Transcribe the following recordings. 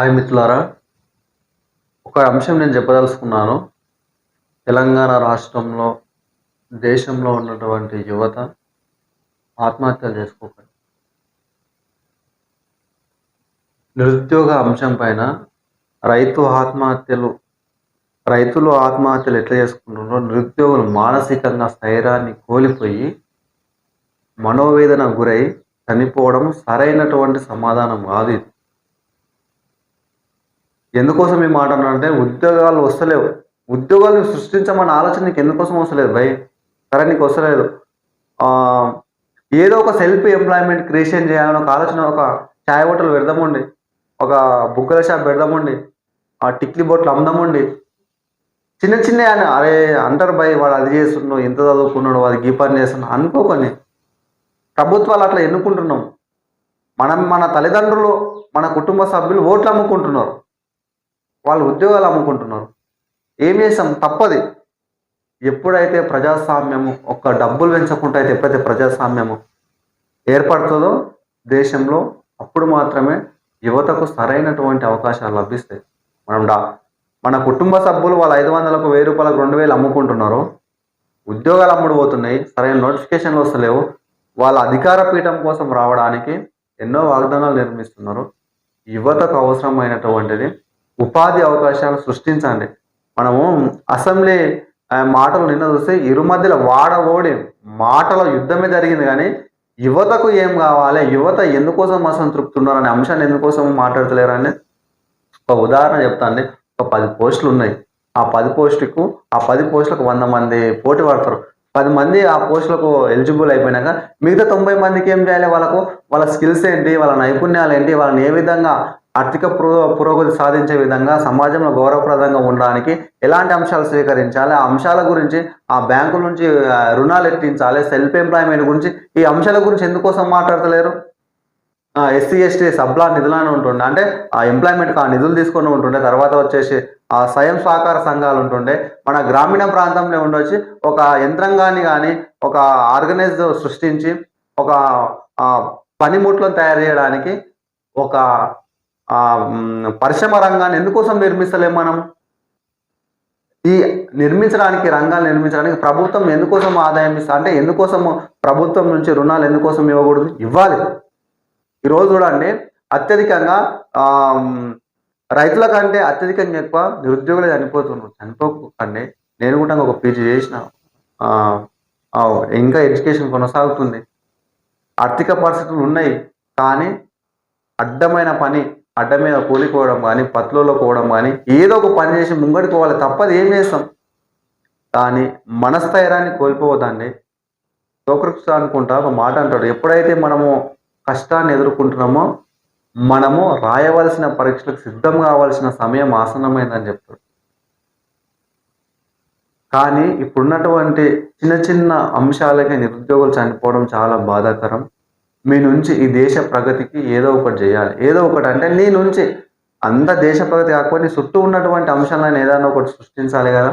Hi మిత్రులారా. ఒక అంశం నేను చెప్పదలుచుకున్నాను. తెలంగాణ రాష్ట్రంలో దేశంలో ఉన్నటువంటి యువత ఆత్మహత్యలు చేసుకోకండి. నిరుద్యోగ అంశం పైన రైతు ఆత్మహత్యలు రైతులు ఆత్మహత్యలు ఎట్లా చేసుకుంటున్నారో నిరుద్యోగులు మానసికంగా స్థైర్యాన్ని కోల్పోయి మనోవేదన గురై చనిపోవడం సరైనటువంటి సమాధానం కాదు ఇది. ఎందుకోసం ఈ మాట అంటే ఉద్యోగాలు వస్తలేవు. ఉద్యోగాలు సృష్టించమన్న ఆలోచన నీకు ఎందుకోసం వస్తలేదు భయ్? సరే నీకు వస్తలేదు. ఏదో ఒక సెల్ఫ్ ఎంప్లాయ్మెంట్ క్రియేషన్ చేయాలని ఒక ఆలోచన ఒక ఛాయ్ హోటల్ పెడదామండి. ఒక బుగ్గల షాప్ పెడదామండి. ఆ టిక్లీ బొట్లు అమ్ముదామండి. చిన్న చిన్న అని అరే అంటారు భయ్ వాడు అది చేస్తున్నాడు ఇంత చదువుకున్నాడు వాడు గీ పని చేస్తున్నాడు అనుకోకొని ప్రభుత్వాలు అట్లా ఎన్నుకుంటున్నాం. మనం మన తల్లిదండ్రులు మన కుటుంబ సభ్యులు ఓట్లు అమ్ముకుంటున్నారు. వాళ్ళు ఉద్యోగాలు అమ్ముకుంటున్నారు. ఏం చేసాం తప్పది. ఎప్పుడైతే ప్రజాస్వామ్యము ఒక్క డబ్బులు పెంచకుండా అయితే ఎప్పుడైతే ప్రజాస్వామ్యము ఏర్పడుతుందో దేశంలో అప్పుడు మాత్రమే యువతకు సరైనటువంటి అవకాశాలు లభిస్తాయి. మనం డా మన కుటుంబ సభ్యులు వాళ్ళ ఐదు వందలకు వెయ్యి రూపాయలకు రెండు వేలు అమ్ముకుంటున్నారు. ఉద్యోగాలు అమ్ముడు పోతున్నాయి. సరైన నోటిఫికేషన్లు వస్తలేవు. వాళ్ళ అధికార పీఠం కోసం రావడానికి ఎన్నో వాగ్దానాలు నిర్మిస్తున్నారు. యువతకు అవసరమైనటువంటిది ఉపాధి అవకాశాలు సృష్టించండి. మనము అసెంబ్లీ మాటలు నిన్న చూస్తే ఇరు మధ్యలో వాడ ఓడి మాటల యుద్ధమే జరిగింది కానీ యువతకు ఏం కావాలి? యువత ఎందుకోసం అసంతృప్తి ఉన్నారు అనే అంశాన్ని ఎందుకోసం మాట్లాడతలేరు అని ఒక ఉదాహరణ చెప్తాను ఒక పది పోస్టులు ఉన్నాయి. ఆ పది పోస్టుకు ఆ పది పోస్టులకు వంద మంది పోటీ పడతారు. పది మంది ఆ పోస్టులకు ఎలిజిబుల్ అయిపోయినాక మిగతా తొంభై మందికి ఏం చేయాలి వాళ్ళకు? వాళ్ళ స్కిల్స్ ఏంటి? వాళ్ళ నైపుణ్యాలు ఏంటి? వాళ్ళని ఏ విధంగా ఆర్థిక పురోగతి సాధించే విధంగా సమాజంలో గౌరవప్రదంగా ఉండడానికి ఎలాంటి అంశాలు స్వీకరించాలి? ఆ అంశాల గురించి ఆ బ్యాంకుల నుంచి రుణాలు ఎట్టించాలి సెల్ఫ్ ఎంప్లాయ్మెంట్ గురించి ఈ అంశాల గురించి ఎందుకోసం మాట్లాడతలేరు? ఎస్సీ ఎస్టీ సబ్లా నిధులను ఉంటుండే. అంటే ఆ ఎంప్లాయ్మెంట్కి ఆ నిధులు తీసుకొని ఉంటుండే. తర్వాత వచ్చేసి ఆ స్వయం సహకార సంఘాలు ఉంటుండే. మన గ్రామీణ ప్రాంతంలో ఉండొచ్చి. ఒక యంత్రాంగాన్ని కానీ ఒక ఆర్గనైజ్ సృష్టించి ఒక పనిముట్లను తయారు చేయడానికి ఒక ఆ, పరిశ్రమ రంగాన్ని ఎందుకోసం నిర్మిస్తలేం మనం? ఈ నిర్మించడానికి రంగాలు నిర్మించడానికి ప్రభుత్వం ఎందుకోసం ఆదాయం ఇస్తా అంటే ఎందుకోసం ప్రభుత్వం నుంచి రుణాలు ఎందుకోసం ఇవ్వకూడదు? ఇవ్వాలి. ఈరోజు చూడండి అత్యధికంగా ఆ, రైతుల కంటే అత్యధికంగా ఎక్కువ నిరుద్యోగులు చనిపోతున్నారు. చనిపోకండి. నేను కూడా ఒక పీజీ చేసిన ఇంకా ఎడ్యుకేషన్ కొనసాగుతుంది. ఆర్థిక పరిస్థితులు ఉన్నాయి కానీ అడ్డమైన పని అడ్డ మీద కూలిపోవడం కానీ పత్తులలో పోవడం కానీ ఏదో ఒక పని చేసి ముంగడుకోవాలి పోవాలి తప్పది ఏం చేస్తాం? కానీ మనస్థైర్యాన్ని కోల్పోవద్దండి. సోకృక్ష అనుకుంటా ఒక మాట అంటాడు ఎప్పుడైతే మనము కష్టాన్ని ఎదుర్కొంటున్నామో మనము రాయవలసిన పరీక్షలకు సిద్ధం కావాల్సిన సమయం ఆసన్నమైందని చెప్తాడు. కానీ ఇప్పుడున్నటువంటి చిన్న చిన్న అంశాలకే నిరుద్యోగులు చనిపోవడం చాలా బాధాకరం. మీ నుంచి ఈ దేశ ప్రగతికి ఏదో ఒకటి చేయాలి. ఏదో ఒకటి అంటే నీ నుంచి. అంత దేశ ప్రగతి కాకపోతే చుట్టూ ఉన్నటువంటి అంశాలను ఏదైనా ఒకటి సృష్టించాలి కదా.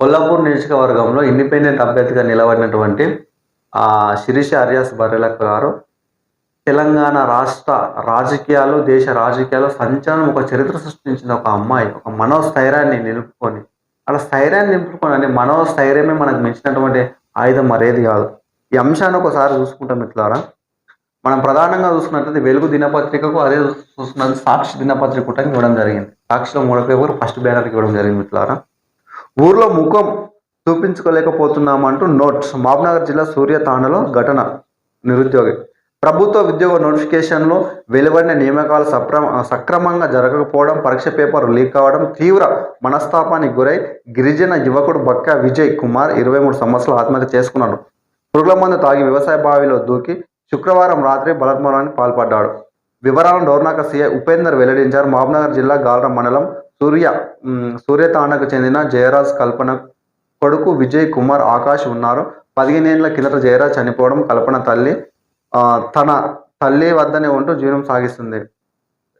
కొల్లాపూర్ నియోజకవర్గంలో ఇండిపెండెంట్ అభ్యర్థిగా నిలబడినటువంటి ఆ శిరీష అరియాస్ బర్రెలక్క గారు తెలంగాణ రాష్ట్ర రాజకీయాలు దేశ రాజకీయాలు సంచలనం ఒక చరిత్ర సృష్టించిన ఒక అమ్మాయి ఒక మనోస్థైర్యాన్ని నిలుపుకొని. అలా స్థైర్యాన్ని నింపుకొని అంటే మనోస్థైర్యమే మనకు మించినటువంటి ఆయుధం మరేది కాదు. ఈ అంశాన్ని ఒకసారి చూసుకుంటాం మిత్రులారా మనం ప్రధానంగా చూసుకున్నట్లయితే వెలుగు దినపత్రికకు అదే చూస్తున్నది సాక్షి దినపత్రిక కూడా ఇవ్వడం జరిగింది. సాక్షిలో మూడో పేపర్ ఫస్ట్ బ్యానర్కి ఇవ్వడం జరిగింది మిత్రులారా. ఊర్లో ముఖం చూపించుకోలేకపోతున్నామంటూ నోట్స్. మహబూబ్నగర్ జిల్లా సూర్యతాండలో ఘటన నిరుద్యోగి. ప్రభుత్వ ఉద్యోగ నోటిఫికేషన్లో వెలువడిన నియామకాలు సక్రమ సక్రమంగా జరగకపోవడం పరీక్ష పేపర్ లీక్ కావడం తీవ్ర మనస్తాపానికి గురై గిరిజన యువకుడు బక్క విజయ్ కుమార్ ఇరవై మూడు సంవత్సరాలు ఆత్మహత్య చేసుకున్నాడు. పురుగుల మందు తాగి వ్యవసాయ బావిలో దూకి శుక్రవారం రాత్రి బలత్మరానికి పాల్పడ్డాడు. వివరాలను డోర్నాక సీఐ ఉపేందర్ వెల్లడించారు. మహబూబ్నగర్ జిల్లా గాల్ర మండలం సూర్య సూర్యతాండకు చెందిన జయరాజ్ కల్పన కొడుకు విజయ్ కుమార్ ఆకాష్ ఉన్నారు. పదిహేనేళ్ళ కిందట జయరాజ్ చనిపోవడం కల్పన తల్లి తన తల్లి వద్దనే ఉంటూ జీవనం సాగిస్తుంది.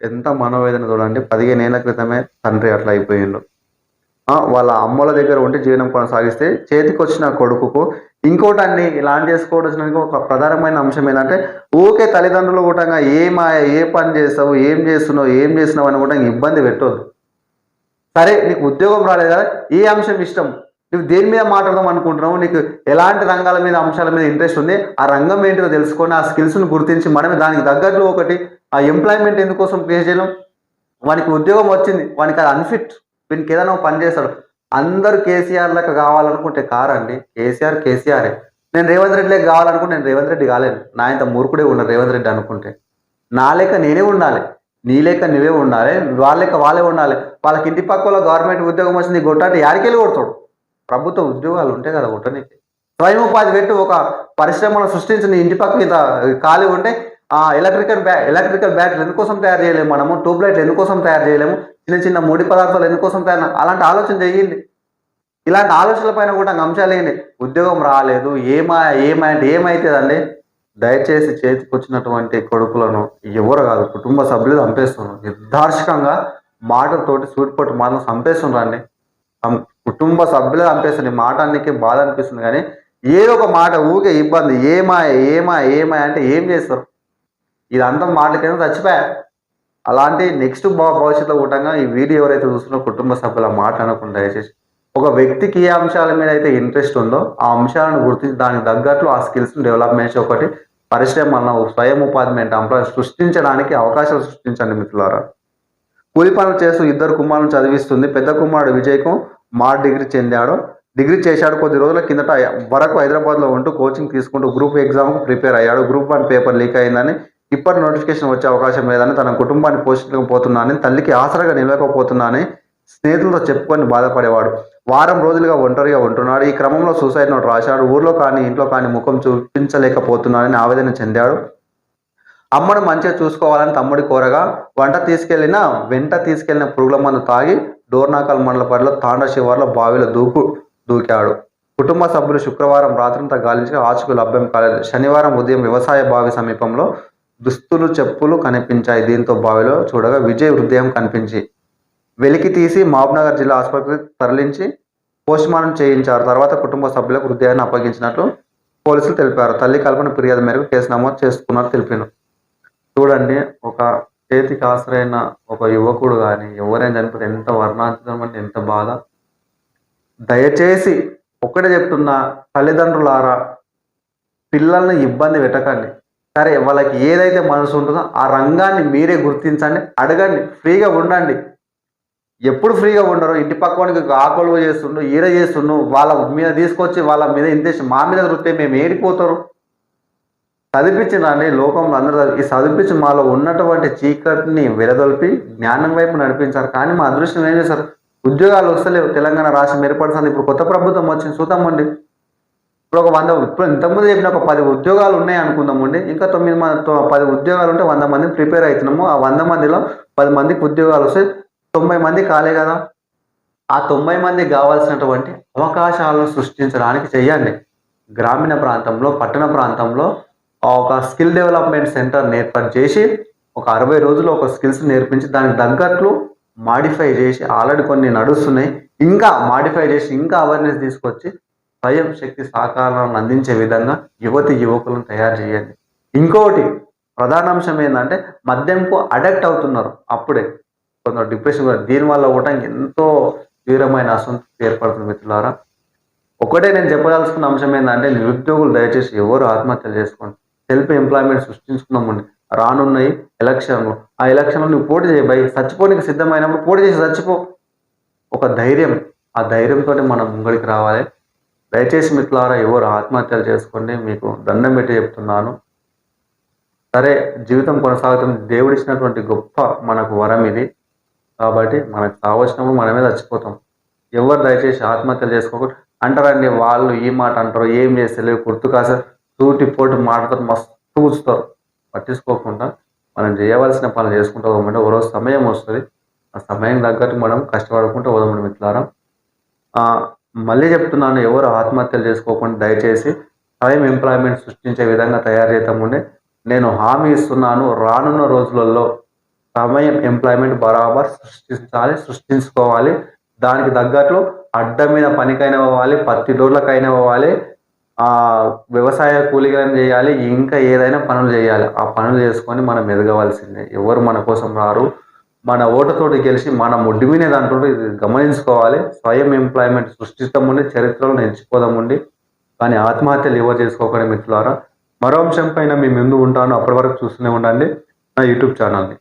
ఎంత మనోవేదన చూడండి. పదిహేనేళ్ళ క్రితమే తండ్రి అట్లా అయిపోయిండు. వాళ్ళ అమ్మల దగ్గర ఉండి జీవనం కొనసాగిస్తే చేతికొచ్చిన కొడుకుకు ఇంకోటి అన్ని లాంచ్ చేసుకోవడానికి ఒక ప్రధానమైన అంశం ఏంటంటే ఊకే తల్లిదండ్రులు కూడా ఏ మాయ ఏ పని చేస్తావు ఏం చేస్తున్నావు ఏం చేస్తున్నావు అని కూడా ఇబ్బంది పెట్టొద్దు. సరే నీకు ఉద్యోగం రాలేదు కదా ఏ అంశం ఇష్టం. నువ్వు దేని మీద మాట్లాడదాం అనుకుంటున్నావు? నీకు ఎలాంటి రంగాల మీద అంశాల మీద ఇంట్రెస్ట్ ఉంది? ఆ రంగం ఏంటో తెలుసుకొని ఆ స్కిల్స్ను గుర్తించి మనమే దానికి తగ్గట్లు ఒకటి ఆ ఎంప్లాయ్మెంట్ ఎందుకోసం క్రియేట్ చేయడం వానికి ఉద్యోగం వచ్చింది వానికి అది అన్ఫిట్ వీనికి ఏదైనా ఒక పని చేస్తాడు. అందరూ కేసీఆర్ లెక్క కావాలనుకుంటే కారండి. కేసీఆర్ కేసీఆరే. నేను రేవంత్ రెడ్డి లెక్క కావాలనుకుంటే నేను రేవంత్ రెడ్డి కాలేను. నా ఇంత మూర్ఖుడే ఉన్నాడు రేవంత్ రెడ్డి అనుకుంటే. నా లెక్క నేనే ఉండాలి. నీ లెక్క నువ్వే ఉండాలి. వాళ్ళ లెక్క వాళ్ళే ఉండాలి. వాళ్ళకి ఇంటి పక్కలో గవర్నమెంట్ ఉద్యోగం వచ్చింది కొట్టాటి యాడికెళ్ళి కొడతాడు? ప్రభుత్వ ఉద్యోగాలు ఉంటాయి కదా కొట్టనీకి. స్వయం ఉపాధి పెట్టి ఒక పరిశ్రమను సృష్టించిన ఇంటి పక్క ఇంత ఖాళీ ఉంటే ఆ ఎలక్ట్రికల్ బ్యా ఎలక్ట్రికల్ బ్యాటరీలు ఎందుకోసం తయారు చేయలేము మనము? ట్యూబ్ లైట్లు ఎందుకోసం తయారు చేయలేము? చిన్న చిన్న ముడి పదార్థాలు ఎందుకోసం తయారు అలాంటి ఆలోచన చేయండి. ఇలాంటి ఆలోచనల పైన కూడా అంశాలు ఏంటి? ఉద్యోగం రాలేదు ఏమా ఏమైంది ఏమైతుందండి? దయచేసి చేతికొచ్చినటువంటి కొడుకులను ఎవరు కాదు కుటుంబ సభ్యులు చంపేస్తున్నారు. నిర్దార్శకంగా మాటలతోటి సూటిపట్టు మాటలు చంపేస్తున్నారండి కుటుంబ సభ్యులు చంపేస్తుంది మాట అన్నికి బాధ అనిపిస్తుంది కానీ ఏదో ఒక మాట ఊకే ఇబ్బంది. ఏమా ఏమా ఏమా అంటే ఏం చేస్తారు? ఇదంతా మాటలకైనా చచ్చిపోయా? అలాంటి నెక్స్ట్ భవిష్యత్తులో కూటంగా ఈ వీడియో ఎవరైతే చూస్తున్నారో కుటుంబ సభ్యుల మాట అనకుండా దయచేసి ఒక వ్యక్తికి ఏ అంశాల మీద అయితే ఇంట్రెస్ట్ ఉందో ఆ అంశాలను గుర్తించి దానికి తగ్గట్లు ఆ స్కిల్స్ డెవలప్మెంట్ ఒకటి పరిశ్రమలను స్వయం ఉపాధి మీద సృష్టించడానికి అవకాశాలు సృష్టించండి మిత్రులారా. కూలి పనులు చేస్తూ ఇద్దరు కుమారులను చదివిస్తుంది. పెద్ద కుమారుడు విజయ్కు మా డిగ్రీ చెందాడు. డిగ్రీ చేశాడు. కొద్ది రోజుల కిందట వరకు హైదరాబాద్లో ఉంటూ కోచింగ్ తీసుకుంటూ గ్రూప్ ఎగ్జామ్కు ప్రిపేర్ అయ్యాడు. గ్రూప్ వన్ పేపర్ లీక్ అయిందని ఇప్పటి నోటిఫికేషన్ వచ్చే అవకాశం లేదని తన కుటుంబాన్ని పోషించకపోతున్నానని తల్లికి ఆసరాగా నిలవకపోతున్నానని స్నేహితులతో చెప్పుకొని బాధపడేవాడు. వారం రోజులుగా ఒంటరిగా ఉంటున్నాడు. ఈ క్రమంలో సూసైడ్ నోట్ రాశాడు. ఊర్లో కానీ ఇంట్లో కానీ ముఖం చూపించలేకపోతున్నానని ఆవేదన చెందాడు. అమ్మను మంచిగా చూసుకోవాలని తమ్ముడి కోరగా వంట తీసుకెళ్ళిన వెంట తీసుకెళ్ళిన పురుగుల మందు తాగి డోర్నాకల్ మండల పరిలో తాండ శివార్లో బావిలో దూకు దూకాడు. కుటుంబ సభ్యులు శుక్రవారం రాత్రంతా గాలించగా ఆచుకు లభ్యం కాలేదు. శనివారం ఉదయం వ్యవసాయ బావి సమీపంలో దుస్తులు చెప్పులు కనిపించాయి. దీంతో బావిలో చూడగా విజయ్ హృదయం కనిపించి వెలికి తీసి మహబూబ్నగర్ జిల్లా ఆసుపత్రికి తరలించి పోస్టుమార్టం చేయించారు. తర్వాత కుటుంబ సభ్యులకు హృదయాన్ని అప్పగించినట్లు పోలీసులు తెలిపారు. తల్లి కల్పన ఫిర్యాదు మేరకు కేసు నమోదు చేసుకున్నారు తెలిపారు చూడండి ఒక చేతికి ఆసరైన ఒక యువకుడు కానీ ఎవరైనా చనిపోతే ఎంత వర్ణాంతరం అంటే ఎంత బాధ. దయచేసి ఒక్కటే చెప్తున్నా తల్లిదండ్రులారా పిల్లల్ని ఇబ్బంది పెట్టకండి. సరే వాళ్ళకి ఏదైతే మనసు ఉంటుందో ఆ రంగాన్ని మీరే గుర్తించండి అడగండి ఫ్రీగా ఉండండి. ఎప్పుడు ఫ్రీగా ఉండరు ఇంటి పక్కవానికి ఆకలి చేస్తుండు ఈర చేస్తుండు వాళ్ళ మీద తీసుకొచ్చి వాళ్ళ మీద ఇంతేసి మా మీద వృత్తి మేము ఏడిపోతారు. చదివించినండి లోకంలో అందరూ ఈ చదివించి మాలో ఉన్నటువంటి చీకటిని వెలదొలిపి జ్ఞానం వైపు నడిపించారు. కానీ మా అదృష్టం ఏం చేశారు? ఉద్యోగాలు వస్తలేవు తెలంగాణ రాష్ట్రం ఏర్పడుతుంది ఇప్పుడు కొత్త ప్రభుత్వం వచ్చింది చూద్దామండి. ఇప్పుడు ఒక వంద ఇప్పుడు ఇంతకుముందు చెప్పిన ఒక పది ఉద్యోగాలు ఉన్నాయి అనుకుందామండి ఇంకా తొమ్మిది మంది పది ఉద్యోగాలు ఉంటే వంద మంది ప్రిపేర్ అవుతున్నాము ఆ వంద మందిలో పది మందికి ఉద్యోగాలు వస్తే తొంభై మంది కాలే కదా. ఆ తొంభై మందికి కావాల్సినటువంటి అవకాశాలను సృష్టించడానికి చెయ్యండి గ్రామీణ ప్రాంతంలో పట్టణ ప్రాంతంలో ఒక స్కిల్ డెవలప్మెంట్ సెంటర్ ఏర్పాటు చేసి ఒక అరవై రోజులు ఒక స్కిల్స్ నేర్పించి దానికి తగ్గట్లు మాడిఫై చేసి ఆల్రెడీ కొన్ని నడుస్తున్నాయి. ఇంకా మాడిఫై చేసి ఇంకా అవేర్నెస్ తీసుకొచ్చి స్వయం శక్తి సహకారాలను అందించే విధంగా యువతి యువకులను తయారు చేయండి. ఇంకొకటి ప్రధాన అంశం ఏంటంటే మద్యంకు అడక్ట్ అవుతున్నారు అప్పుడే. కొందరు డిప్రెషన్ దీనివల్ల కూడా ఎంతో తీవ్రమైన అసంతృప్తి ఏర్పడుతుంది మిత్రులారా. ఒకటే నేను చెప్పదలుచుకున్న అంశం ఏంటంటే నిరుద్యోగులు దయచేసి ఎవరు ఆత్మహత్యలు చేసుకోండి. సెల్ఫ్ ఎంప్లాయ్మెంట్ సృష్టించుకున్నామండి రానున్నాయి ఎలక్షన్లు. ఆ ఎలక్షన్లో నువ్వు పోటీ చేయి. భయ్ చచ్చిపోనికి సిద్ధమైనప్పుడు పోటీ చేసి చచ్చిపో. ఒక ధైర్యం. ఆ ధైర్యంతో మనం ముంగడికి రావాలి. దయచేసి మిత్రులారా ఎవరు ఆత్మహత్యలు చేసుకోండి మీకు దండం పెట్టి చెప్తున్నాను. సరే జీవితం కొనసాగుతుంది. దేవుడిచ్చినటువంటి గొప్ప మనకు వరం ఇది. కాబట్టి మనకు కావలసినప్పుడు మనమే చచ్చిపోతాం. ఎవరు దయచేసి ఆత్మహత్యలు చేసుకోకుండా అంటారండి వాళ్ళు ఈ మాట అంటారు ఏం చేస్తలేవు గుర్తు కాస తూటి పోటు మాటతో మస్తు కూర్చుతారు పట్టించుకోకుండా మనం చేయవలసిన పనులు చేసుకుంటూ పోమంటే ఒక రోజు సమయం వస్తుంది. ఆ సమయం తగ్గట్టు మనం కష్టపడుకుంటూ పోదామండి మిత్రులారా మళ్ళీ చెప్తున్నాను ఎవరు ఆత్మహత్యలు చేసుకోకుండా దయచేసి టైం ఎంప్లాయ్మెంట్ సృష్టించే విధంగా తయారు చేద్దామండి. నేను హామీ ఇస్తున్నాను రానున్న రోజులలో సమయం ఎంప్లాయ్మెంట్ బరాబర్ సృష్టించాలి సృష్టించుకోవాలి. దానికి తగ్గట్లు అడ్డ మీద పనికైనా పోవాలి పత్తి డోర్లకైనా పోవాలి ఆ వ్యవసాయ కూలీలను చేయాలి ఇంకా ఏదైనా పనులు చేయాలి. ఆ పనులు చేసుకొని మనం ఎదగవలసిందే. ఎవరు మన కోసం రారు మన ఓటతోటి గెలిచి మన ముడ్డి మీద దాంట్లో ఇది గమనించుకోవాలి. స్వయం ఎంప్లాయ్మెంట్ సృష్టిస్తాముండి చరిత్రలో నేర్చుకోదాముండి కానీ ఆత్మహత్యలు ఎవరు చేసుకోకండి మిత్రులారా. మరో అంశం పైన మీ ముందు ఉంటాను. అప్పటి వరకు చూస్తూనే ఉండండి. నా యూట్యూబ్ ఛానల్ని.